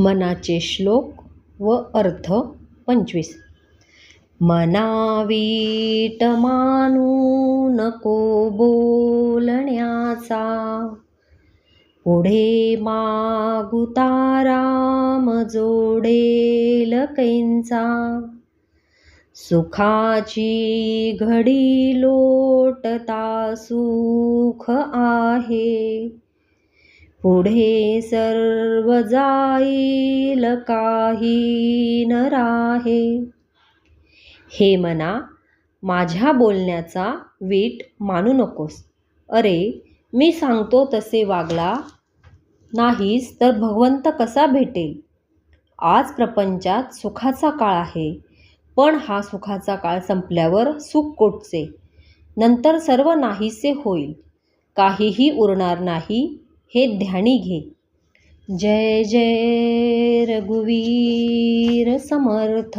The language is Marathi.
मनाचे श्लोक व अर्थ पंचवीस. मनावीट मानू नको बोलण्याचा. पुढे मागुताराम जोडेल कैंचा. सुखाची घडी लोटता सुख आहे. पुढे सर्व जाईल काही न राहे. हे मना माझ्या बोलण्याचा वीट मानू नकोस. अरे मी सांगतो तसे वागला नाहीस तर भगवंत कसा भेटेल? आज प्रपंचात सुखाचा काळ आहे पण हा सुखाचा काळ संपल्यावर सुख कोटचे नंतर सर्व नाहीसे होईल. काहीही उरणार नाही हे ध्यानी घे. जय जय रघुवीर समर्थ.